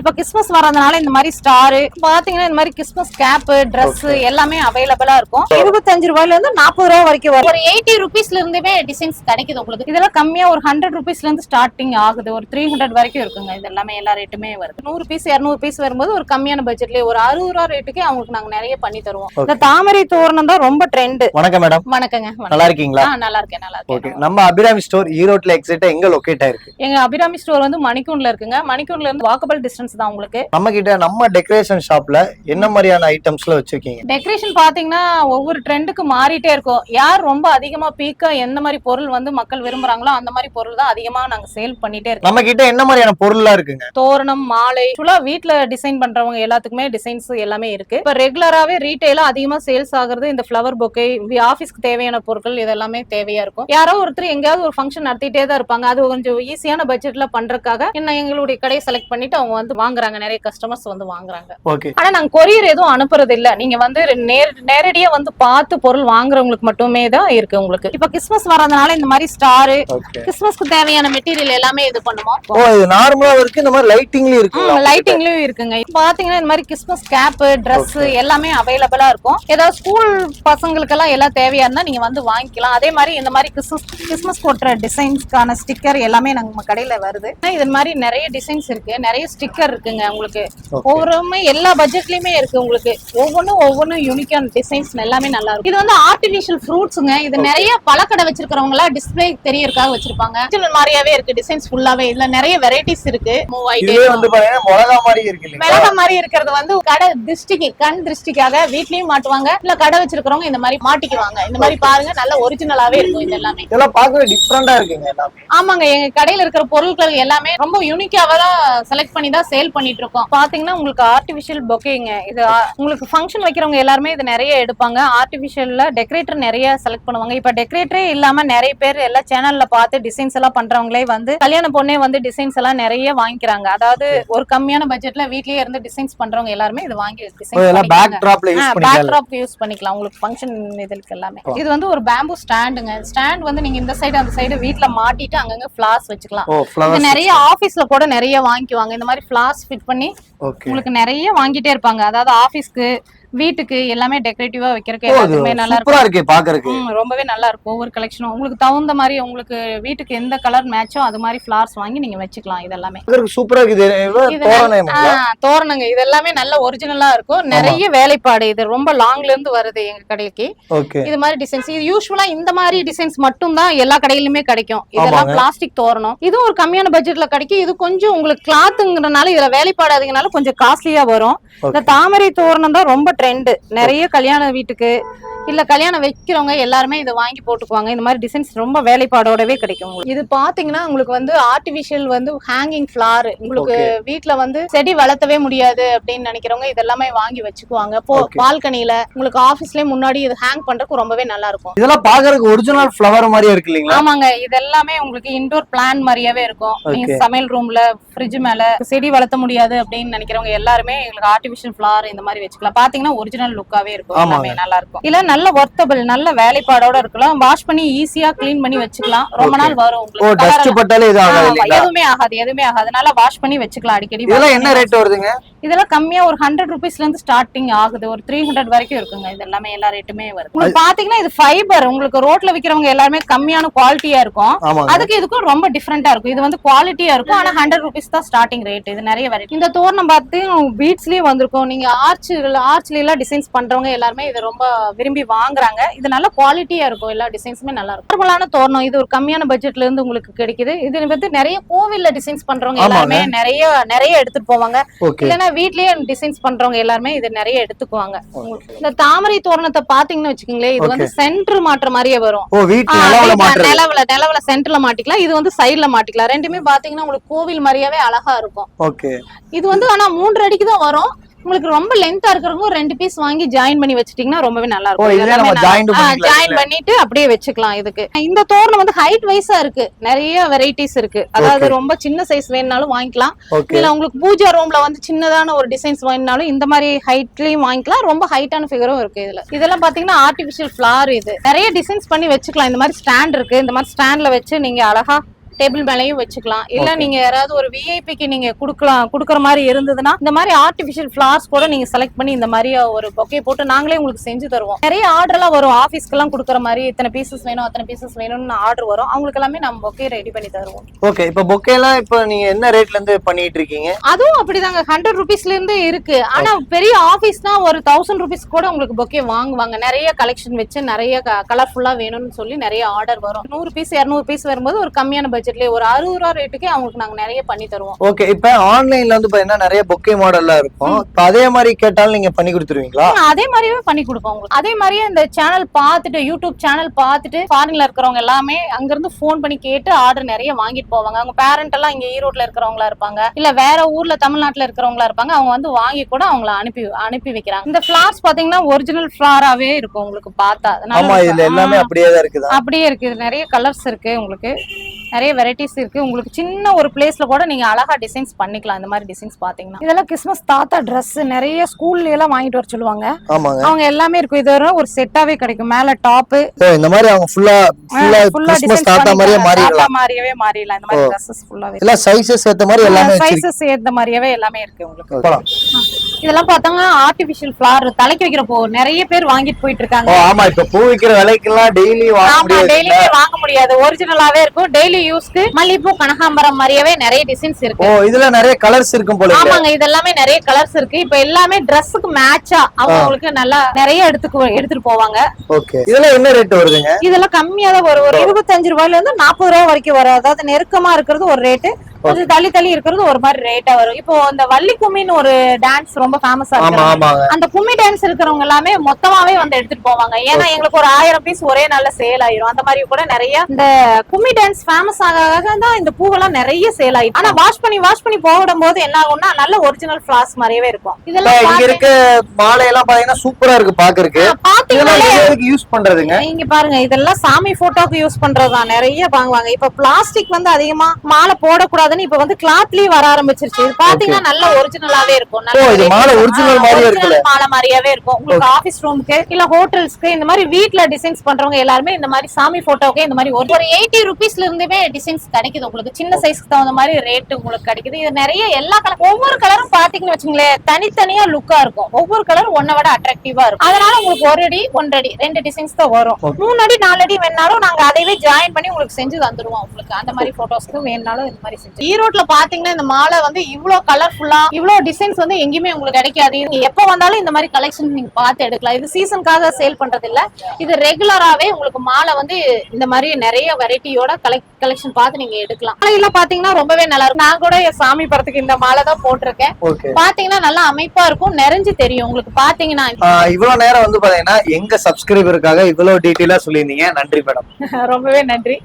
இப்ப கிறிஸ்மஸ் வரதுனால இந்த மாதிரி ஸ்டார் பாத்தீங்கன்னா இந்த மாதிரி கிறிஸ்மஸ் கேப் Dress எல்லாமே அவைலபிளா இருக்கும். இருபத்தஞ்சு ரூபாயில இருந்து நாற்பது ரூபாய் வரைக்கும் வரும். ஒரு எயிட்டி ருபீஸ்ல இருந்துமே டிசைன்ஸ் கிடைக்குது உங்களுக்கு. இதெல்லாம் கம்மியா ஒரு ஹண்ட்ரட் ருபீஸ்ல இருந்து ஸ்டார்டிங் ஆகுது. ஒரு த்ரீ ஹண்ட்ரட் வரைக்கும் இருக்குங்க. இது எல்லாமே எல்லா ரேட்டுமே வருது. நூறு பீஸ் இருநூறு பீஸ் வரும்போது ஒரு கம்மியான பட்ஜெட்லயே ஒரு அறுபது ரூபா ரேட்டுக்கே அவங்களுக்கு நாங்க நிறைய பண்ணி தருவோம். இந்த தாமரை தோரணம் தான் ரொம்ப ட்ரெண்ட் வணக்கம் மேடம் வணக்கங்க. நல்லா இருக்கீங்களா? நல்லா இருக்கேன் நல்லா ஓகே இருக்கேன் நம்ம அபிராமி ஸ்டோர் ஈரோட்ல எக்ஸிட்டா எங்க லொகேட் ஆயிருக்கு? எங்க அபிராமி ஸ்டோர் வந்து மணிக்கூண்ட்ல இருக்குங்க. மணிக்கூண்ட்ல இருந்து வாக்கபிள் டிஸ்டன்ஸ் தான் உங்களுக்கு? நம்ம கிட்ட நம்ம டெக்கரேஷன் ஷாப்ல என்ன மாதிரியான ஐட்டம்ஸ்ல வச்சிருக்கீங்க? டெக்கரேஷன் பாத்தீங்கன்னா ஒவ்வொரு ட்ரெண்டுக்கு மாறிட்டே இருக்கும். யார் ரொம்ப அதிகமா பீக்கா எந்த மாதிரி பொருள் வந்து மக்கள் விரும்புறாங்களோ அந்த மாதிரி பொருள் தான் அதிகமா நாங்க சேல் பண்ணிட்டே இருக்கோம். நம்ம கிட்ட என்ன மாதிரியான பொருள்லாம் இருக்குங்க? தோரணம் மாலை ஃபுல்லா வீட்ல டிசைன் பண்றவங்க எல்லாத்துக்குமே டிசைன்ஸ் எல்லாமே இருக்கு. இப்ப ரெகுலராவே ரீட்டைலா அதிகமா சேல்ஸ் ஆகுறது இந்த ஃபிளவர் பொக்கே ஆபீஸ்க்கு தேவையான பொருட்கள் இதெல்லாமே தேவையா இருக்கும். யாரோ ஒருத்தர் எங்கேயாவது ஒரு ஃபங்க்ஷன் நடத்திட்டே தான் இருப்பாங்க. அது கொஞ்சம் ஈஸியான பட்ஜெட்ல பண்றதுக்காக என்ன எங்களுடைய கடையை செலக்ட் பண்ணிட்டு அவங்க வந்து வாங்குறாங்க. நிறைய கஸ்டமர்ஸ் வந்து வாங்குறாங்க. ஆனா நாங்க கொரியர் எதுவும் அனுப்புறது இல்ல நீங்க வந்து நேர் நேரடியா வந்து பார்த்து பொருள் வாங்குறவங்களுக்கு மட்டுமே தான் இருக்கு உங்களுக்கு. இப்ப கிறிஸ்மஸ் வரதுனால இந்த மாதிரி ஸ்டார் கிறிஸ்மஸ்க்கு தேவையான மெட்டீரியல் எல்லாமே இது பண்ணுவோம் இது நார்மலா இருக்கு. இந்த மாதிரி லைட்டிங்லயும் இருக்கு. லைட்டிங்லயும் இருக்குங்க. பாத்தீங்கன்னா இந்த மாதிரி கிறிஸ்மஸ் கேப் Dress எல்லாமே அவைலபிளா இருக்கும். ஏதாவது ஸ்கூல் பசங்களுக்கெல்லாம் எல்லாம் தேவையா இருந்தா நீங்க வந்து வாங்கிக்கலாம். அதே மாதிரி இந்த மாதிரி கிறிஸ்மஸ் கிறிஸ்மஸ் போட்டுற டிசைன்ஸ்க்கான ஸ்டிக்கர் எல்லாமே நம்ம கடையில வருது. இது மாதிரி நிறைய டிசைன்ஸ் இருக்கு. நிறைய ஸ்டிக்கர் இருக்குங்க உங்களுக்கு. ஒவ்வொருமே எல்லா பட்ஜெட்லயுமே இருக்கு உங்களுக்கு. ஒவ்வொன்றும் ஒவ்வொன்றும் யூனிக்கான டிசைன்ஸ் எல்லாமே நல்லா இருக்கும். இது வந்து ஆர்டிபிஷியல் ஃப்ரூட்ஸுங்க இது நிறைய பழக்கடை வச்சிருக்கிறவங்க எல்லாம் டிஸ்பிளே தெரியறதுக்காக வச்சிருப்பாங்க. மாதிரியாவே இருக்கு டிசைன்ஸ் ஃபுல்லாவே இதுல நிறைய வெரைட்டிஸ் இருக்கு. மூவ் ஆயிட்டே. வந்து மிளகா மாதிரி இருக்கு மிளகா மாதிரி இருக்கிறது வந்து கடை திருஷ்டிக்கு கண் திருஷ்டிக்காக வீட்லயும் மாட்டுவாங்க. இல்ல கடை வச்சிருக்கிறவங்க இந்த மாதிரி மாட்டிக்குவாங்க. இந்த மாதிரி பாருங்க நல்ல ஒரிஜினலாவே இருக்கும் இது எல்லாமே. இதெல்லாம் பார்க்கவே டிஃப்ரெண்டா இருக்குங்க ஆமாங்க எங்க கடையில இருக்கிற பொருட்கள் எல்லாமே ரொம்ப யூனிக்காவா தான் செலக்ட் பண்ணி தான் சேல் பண்ணிட்டு இருக்கோம் பாத்தீங்கன்னா உங்களுக்கு ஆர்டிபிஷியல் பொக்கேங்க இது உங்களுக்கு ஃபங்க்ஷன் வைக்கிறவங்க எல்லாருமே இது நிறைய எடுப்பாங்க. ஆர்டிபிஷியல்ல டெக்கரேட்டர் நிறைய செலக்ட் பண்ணுவாங்க. இப்ப டெக்கரேட்டரே இல்லாம நிறைய பேர் எல்லா சேனல்ல பார்த்து டிசைன்ஸ் எல்லாம் பண்றவங்களே வந்து கல்யாண பொண்ணே வந்து டிசைன்ஸ் எல்லாம் நிறைய வாங்கிக்கிறாங்க. அதாவது ஒரு கம்மியான பட்ஜெட்ல வீட்லயே இருந்து டிசைன்ஸ் பண்றவங்க எல்லாருமே இது வாங்கி பேக் யூஸ் பண்ணிக்கலாம். உங்களுக்கு ஃபங்க்ஷன் இதுக்கு எல்லாமே. இது வந்து ஒரு பேம்பு ஸ்டாண்டுங்க ஸ்டாண்ட் வந்து நீங்க இந்த சைடு அந்த சைடு வீட்ல மாட்டிட்டு அங்கங்க ஃபிளாஸ் வச்சுக்கலாம். நிறைய ஆபீஸ்ல கூட நிறைய வாங்கிக்குவாங்க. இந்த மாதிரி ஃபிளாஸ் ஃபிட் பண்ணி உங்களுக்கு நிறைய வாங்கிட்டே இருப்பாங்க. அதாவது ஆபீஸ்க்கு வீட்டுக்கு எல்லாமே டெக்கரேட்டிவா வைக்கிறதுக்கு எல்லாத்துக்குமே நல்லா இருக்கும். பாக்குறதுக்கு. ரொம்பவே நல்லா இருக்கும். ஒவ்வொரு கலெக்ஷனும் உங்களுக்கு தகுந்த மாதிரி உங்களுக்கு வீட்டுக்கு எந்த கலர் மேட்சோ அது மாதிரி ஃபிளார்ஸ் வாங்கி நீங்க வச்சுக்கலாம் இதெல்லாமே. சூப்பரா இருக்குது. தோரணங்க. இது எல்லாமே நல்ல ஒரிஜினலா இருக்கும். நிறைய வேலைப்பாடு. இது ரொம்ப லாங்ல இருந்து வருது எங்க கடைக்கு. இது மாதிரி டிசைன்ஸ் இது யூஸ்வலா இந்த மாதிரி டிசைன்ஸ் மட்டும் தான் எல்லா கடையிலுமே கிடைக்கும். இதெல்லாம். பிளாஸ்டிக் தோரணம். இது ஒரு கம்மியான பட்ஜெட்ல கிடைக்கும் இது கொஞ்சம் உங்களுக்கு கிளாத்துங்கிறனால இதுல வேலைப்பாடு அதிகனால கொஞ்சம் காஸ்ட்லியா வரும். இந்த தாமரை தோரணம் தான் ரொம்ப ட்ரெண்ட் நிறைய கல்யாண வீட்டுக்கு இல்ல கல்யாணம் வைக்கிறவங்க எல்லாருமே இதை வாங்கி போட்டுக்குவாங்க. இந்த மாதிரி டிசைன்ஸ் ரொம்ப வேலைப்பாடோடவே கிடைக்கும் உங்களுக்கு. இது பாத்தீங்கன்னா உங்களுக்கு வந்து ஆர்டிபிஷியல் வந்து ஹேங்கிங் ஃபிளார் உங்களுக்கு வீட்ல வந்து செடி வளர்த்தவே முடியாது அப்படின்னு நினைக்கிறவங்க இதெல்லாமே வாங்கி வச்சுக்குவாங்க. பால்கனில உங்களுக்கு ஆபீஸ்லயே முன்னாடி இது ஹேங் பண்றதுக்கு ரொம்பவே நல்லா இருக்கும். இதெல்லாம் பாக்குறதுக்கு ஒரிஜினல் ஃப்ளவர் மாதிரியே இருக்கு இல்லீங்களா? ஆமாங்க. இது எல்லாமே உங்களுக்கு இன்டோர் பிளான் மாதிரியாவே இருக்கும். நீங்க. சமையல் ரூம்ல ஃப்ரிட்ஜ் மேல செடி வளர்த்த முடியாது அப்படின்னு நினைக்கிறவங்க எல்லாருமே எங்களுக்கு ஆர்டிபிஷியல் ஃபிளார் இந்த மாதிரி வச்சுக்கலாம். பாத்தீங்கன்னா ஒரிஜினல் லுக்காவே இருக்கும். எல்லாமே நல்லா இருக்கும். இல்ல நல்ல ஒர்த்தபிள் நல்ல வேலைப்பாடோட இருக்கலாம். வாஷ் பண்ணி ஈஸியா க்ளீன் பண்ணி வச்சுக்கலாம். ரொம்ப. நாள் வரும் உங்களுக்கு. எதுவுமே ஆகாது எதுவுமே ஆகாது நல்லா வாஷ் பண்ணி வச்சுக்கலாம் அடிக்கடி. இதெல்லாம் என்ன ரேட் வருதுங்க? இதெல்லாம் கம்மியா ஒரு ஹண்ட்ரட் ருபீஸ்ல இருந்து ஸ்டார்டிங் ஆகுது. ஒரு த்ரீ ஹண்ட்ரட் வரைக்கும் இருக்குங்க. இது எல்லாமே எல்லா ரேட்டுமே வருது. உங்களுக்கு பாத்தீங்கன்னா இது ஃபைபர் உங்களுக்கு ரோட்ல விக்கிறவங்க எல்லாருமே கம்மியான குவாலிட்டியா இருக்கும். அதுக்கு இதுக்கும் ரொம்ப டிஃப்ரெண்டா இருக்கும். இது வந்து குவாலிட்டியா இருக்கும். ஆனா ஹண்ட்ரட் ருபீஸ் தான் ஸ்டார்டிங் ரேட் இது நிறைய வெரைட்டி இந்த தோரணம் பார்த்து பீட்ஸ்லயே வந்திருக்கும். நீங்க ஆர்ச் ஆர்ச்ல எல்லாம் டிசைன்ஸ் பண்றவங்க எல்லாருமே இது ரொம்ப விரும்பி வாங்குறாங்க. இது நல்ல குவாலிட்டியா இருக்கும். எல்லா டிசைன்ஸுமே நல்லா இருக்கும். நார்மலான தோரணம். இது ஒரு கம்மியான பட்ஜெட்ல இருந்து உங்களுக்கு கிடைக்குது. இது வந்து நிறைய கோவில்ல டிசைன்ஸ் பண்றவங்க. எல்லாருமே நிறைய நிறைய எடுத்துட்டு போவாங்க. இல்லைன்னா வீட்லயே டிசைன்ஸ் பண்றவங்க எல்லாருமே இது நிறைய எடுத்துக்குவாங்க. இந்த தாமரை தோரணத்தை பாத்தீங்கன்னு வச்சுக்கோங்களேன் இது வந்து சென்டர் மாற்ற மாதிரியே வரும். நிலவுல நிலவுல சென்டர்ல மாட்டிக்கலாம் இது வந்து சைடுல மாட்டிக்கலாம். ரெண்டுமே பாத்தீங்கன்னா உங்களுக்கு கோவில் மாதிரியாவே அழகா இருக்கும். இது வந்து ஆனா மூன்று அடிக்கு தான் வரும். உங்களுக்கு ரொம்ப லென்த்தா இருக்கிறவங்க ஒரு ரெண்டு பீஸ் வாங்கி ஜாயின் பண்ணி வச்சிட்டீங்கன்னா ரொம்பவே நல்லா பண்ணிக்கலாம் ஜாயின் பண்ணிட்டு அப்படியே வச்சுக்கலாம் இதுக்கு. இந்த தோரணம் வந்து ஹைட் வைஸா இருக்கு. நிறைய வெரைட்டிஸ் இருக்கு. அதாவது ரொம்ப சின்ன சைஸ் வேணும்னாலும் வாங்கிக்கலாம். இல்ல உங்களுக்கு பூஜா ரூம்ல வந்து சின்னதான ஒரு டிசைன்ஸ் வேணும்னாலும் இந்த மாதிரி ஹைட்லயும் வாங்கிக்கலாம். ரொம்ப ஹைட்டான ஃபிகரும் இருக்கு இதுல. இதெல்லாம் பாத்தீங்கன்னா ஆர்டிபிஷியல் ஃபிளார் இது. நிறைய டிசைன்ஸ் பண்ணி வச்சுக்கலாம். இந்த மாதிரி ஸ்டாண்ட் இருக்கு. இந்த மாதிரி ஸ்டாண்ட்ல வச்சு நீங்க அழகா டேபிள் மேலயும் வச்சுக்கலாம். இல்ல நீங்க யாராவது ஒரு விஐபிக்கு நீங்க குடுக்கலாம் குடுக்கற மாதிரி இருந்ததுன்னா இந்த மாதிரி ஆர்டிபிஷியல் ஃபிளார்ஸ் கூட நீங்க செலக்ட் பண்ணி இந்த மாதிரி ஒரு பொக்கே போட்டு நாங்களே உங்களுக்கு செஞ்சு தருவோம். நிறைய ஆர்டர் எல்லாம் வரும். ஆபீஸ்க்கு எல்லாம் குடுக்கற மாதிரி இத்தனை பீசஸ் வேணும் அத்தனை பீசஸ் வேணும்னு ஆர்டர் வரும். அவங்களுக்கு எல்லாமே நம்ம பொக்கே ரெடி பண்ணி தருவோம். ஓகே இப்போ பொக்கேலாம் இப்போ நீங்க என்ன ரேட்ல இருந்து பண்ணிட்டு இருக்கீங்க? அதுவும் அப்படிதாங்க. ஹண்ட்ரட் ருபீஸ்ல இருந்து இருக்கு. ஆனா பெரிய ஆபீஸ்னா ஒரு தௌசண்ட் ருபீஸ் கூட உங்களுக்கு பொக்கே வாங்குவாங்க. நிறைய கலெக்ஷன் வச்சு நிறைய கலர்ஃபுல்லா வேணும்னு சொல்லி நிறைய ஆர்டர் வரும். நூறு பீஸ் இருநூறு பீஸ் வரும்போது ஒரு கம்மியான பட்ஜெட்லயே ஒரு அறுபது ரூபா ரேட்டுக்கே அவங்களுக்கு நாங்க நிறைய பண்ணி தருவோம். ஓகே இப்போ ஆன்லைன்ல வந்து பாத்தீங்கன்னா நிறைய பொக்கே மாடல்லாம் இருக்கும். அதே மாதிரி கேட்டாலும் நீங்க பண்ணி கொடுத்துருவீங்களா? அதே மாதிரியே பண்ணி கொடுப்போம் உங்களுக்கு. அதே மாதிரியே இந்த சேனல் பார்த்துட்டு யூடியூப் சேனல் பார்த்துட்டு ஃபாரின்ல இருக்கிறவங்க எல்லாமே அங்க இருந்து ஃபோன் பண்ணி கேட்டு ஆர்டர் நிறைய வாங்கிட்டு போவாங்க. அவங்க பேரண்ட் எல்லாம் இங்க ஈரோட்ல இருக்கிறவங்களா இருப்பாங்க. இல்ல வேற ஊர்ல தமிழ்நாட்டுல இருக்கிறவங்களா இருப்பாங்க. அவங்க வந்து வாங்கி கூட அவங்கள அனுப்பி அனுப்பி வைக்கிறாங்க. இந்த ஃபிளார்ஸ் பாத்தீங்கன்னா ஒரிஜினல் ஃபிளாராவே இருக்கும் உங்களுக்கு பார்த்தா. எல்லாமே. அப்படியே தான் இருக்குதா? அப்படியே இருக்கு. இது நிறைய கலர்ஸ் இருக்கு உங்களுக்கு. நிறைய வெரைட்டிஸ் இருக்கு. உங்களுக்கு சின்ன ஒரு பிளேஸ்ல கூட நீங்க அழகா டிசைன்ஸ் பண்ணிக்கலாம். இந்த மாதிரி டிசைன்ஸ் பாத்தீங்கன்னா இதெல்லாம் கிறிஸ்மஸ் தாத்தா Dress நிறைய ஸ்கூல்ல எல்லாம் வாங்கிட்டு வர சொல்லுவாங்க. அவங்க எல்லாமே இருக்கும். இது வரை ஒரு செட்டாவே கிடைக்கும். மேல டாப் ஓ இந்த மாதிரி அவங்க ஃபுல்லா ஃபுல்லா கிறிஸ்மஸ் தாத்தா மாதிரியே மாறிடலாம். மாதிரியே மாறிடலாம். இந்த மாதிரி ட்ரெஸ்ஸஸ் ஃபுல்லாவே எல்லாம் சைஸஸ் ஏத்த மாதிரி எல்லாமே சைஸஸ் ஏத்த மாதிரியாவே எல்லாமே இருக்கு உங்களுக்கு. இதெல்லாம் பார்த்தாங்க ஆர்டிபிஷியல் ஃபிளார் தலைக்கு வைக்கிற பூ நிறைய பேர் வாங்கிட்டு போயிட்டு இருக்காங்க. ஆமா இப்ப பூ விக்கிற விலைக்கெல்லாம் டெய்லி வாங்க டெய்லியுமே வாங்க முடியாது. ஒரிஜினலாவே இருக்கும். டெய்லி யூஸ்க்கு மல்லிப்பூ கனகாம்பரம் மாதிரியாவே நிறைய டிசைன்ஸ் இருக்கு. ஓ இதுல நிறைய கலர்ஸ் இருக்கும் போல. ஆமாங்க இதெல்லாமே நிறைய கலர்ஸ் இருக்கு. இப்ப எல்லாமே ட்ரெஸ்ஸுக்கு மேட்சா அவங்களுக்கு நல்லா நிறைய எடுத்துக்கு எடுத்துட்டு போவாங்க. ஓகே. இதெல்லாம் என்ன ரேட் வருதுங்க? இதெல்லாம் கம்மியா தான் வரும். ஒரு இருபத்தஞ்சு ரூபாயில இருந்து நாற்பது ரூபா வரைக்கும் வரும். அதாவது நெருக்கமா இருக்கிறது ஒரு ரேட்டு கொஞ்சம் தள்ளி தள்ளி இருக்கிறது ஒரு மாதிரி ரேட்டா வரும். இப்போ இந்த வள்ளி கும்மின்னு ஒரு டான்ஸ் ரொம்ப ஃபேமஸா ஆமா இருக்கு அந்த கும்மி டான்ஸ் இருக்கிறவங்க எல்லாமே மொத்தமாவே வந்து எடுத்துட்டு போவாங்க. ஏன்னா எங்களுக்கு ஒரு ஆயிரம் பீஸ் ஒரே நாள்ல சேல் ஆயிரும். அந்த மாதிரி கூட நிறைய இந்த கும்மி டான்ஸ் ஃபேமஸ் ஆக ஆக தான் இந்த பூவெல்லாம் நிறைய சேல் ஆயிடும் ஆனா வாஷ் பண்ணி வாஷ் பண்ணி போடும் போது என்ன ஆகும்னா நல்ல ஒரிஜினல் ஃபிளாஸ் மாதிரியே இருக்கும். இதெல்லாம் இங்க இருக்க மாலை எல்லாம் பாத்தீங்கன்னா சூப்பரா இருக்கு பாக்குறதுக்கு. எதுக்கு யூஸ் பண்றதுங்க? இங்க பாருங்க இதெல்லாம் சாமி போட்டோக்கு யூஸ் பண்றதுதான். நிறைய வாங்குவாங்க. இப்ப பிளாஸ்டிக் வந்து அதிகமா மாலை போடக்கூடாதுன்னு இப்ப வந்து கிளாத்லயே வர ஆரம்பிச்சிருச்சு. இது பாத்தீங்கன்னா நல்ல ஒரிஜினலாவே இருக்கும். மாலை ஆ, மாதிரியே இருக்குல்ல? மாலை மாதிரியாவே இருக்கும். உங்களுக்கு ஆபீஸ் ரூமுக்கு இல்ல ஹோட்டல்ஸ்க்கு இந்த மாதிரி வீட்ல டிசைன்ஸ் பண்றவங்க எல்லாருமே இந்த மாதிரி சாமி போட்டோக்கு இந்த மாதிரி ஒரு எயிட்டி ருபீஸ்ல இருந்துமே டிசைன்ஸ் கிடைக்குது உங்களுக்கு. சின்ன சைஸ்க்கு தகுந்த மாதிரி ரேட் உங்களுக்கு கிடைக்குது. இது நிறைய எல்லா கலர் ஒவ்வொரு கலரும் பாத்தீங்கன்னு வச்சுங்களேன் தனித்தனியா லுக்கா இருக்கும். ஒவ்வொரு கலரும் ஒன்ன விட அட்ராக்டிவா இருக்கும். அதனால உங்களுக்கு ஒரு அடி ஒன்றரை அடி ரெண்டு டிசைன்ஸ் தான் வரும். மூணு அடி நாலு அடி வேணாலும் நாங்க அதைவே ஜாயின் பண்ணி உங்களுக்கு செஞ்சு தந்துருவோம் உங்களுக்கு. அந்த மாதிரி போட்டோஸ்க்கு வேணாலும் இந்த மாதிரி செஞ்சு. ஈரோட்ல பாத்தீங்கன்னா இந்த மாலை வந்து இவ்வளவு கலர்ஃபுல்லா இவ்வளவு டிசைன்ஸ் வந்து எங்கேயுமே உங்களுக்கு கிடைக்காது. நீங்க எப்ப வந்தாலும் இந்த மாதிரி கலெக்ஷன் நீங்க பார்த்து எடுக்கலாம். இது சீசனுக்காக சேல் பண்றது இல்ல இது ரெகுலராவே உங்களுக்கு மாலை வந்து இந்த மாதிரி நிறைய வெரைட்டியோட கலெக்ஷன் பார்த்து நீங்க எடுக்கலாம். மாலையெல்லாம் பாத்தீங்கன்னா ரொம்பவே நல்லா இருக்கும். நான் கூட என் சாமி படத்துக்கு இந்த மாலை தான் போட்டிருக்கேன். பாத்தீங்கன்னா நல்லா அமைப்பா இருக்கும். நிறைஞ்சு தெரியும். உங்களுக்கு பாத்தீங்கன்னா இவ்வளவு நேரம் வந்து பாத்தீங்கன்னா எங்க சப்ஸ்கிரைபருக்காக இவ்வளவு டீட்டெயிலா சொல்லியிருந்தீங்க. நன்றி மேடம் ரொம்பவே நன்றி.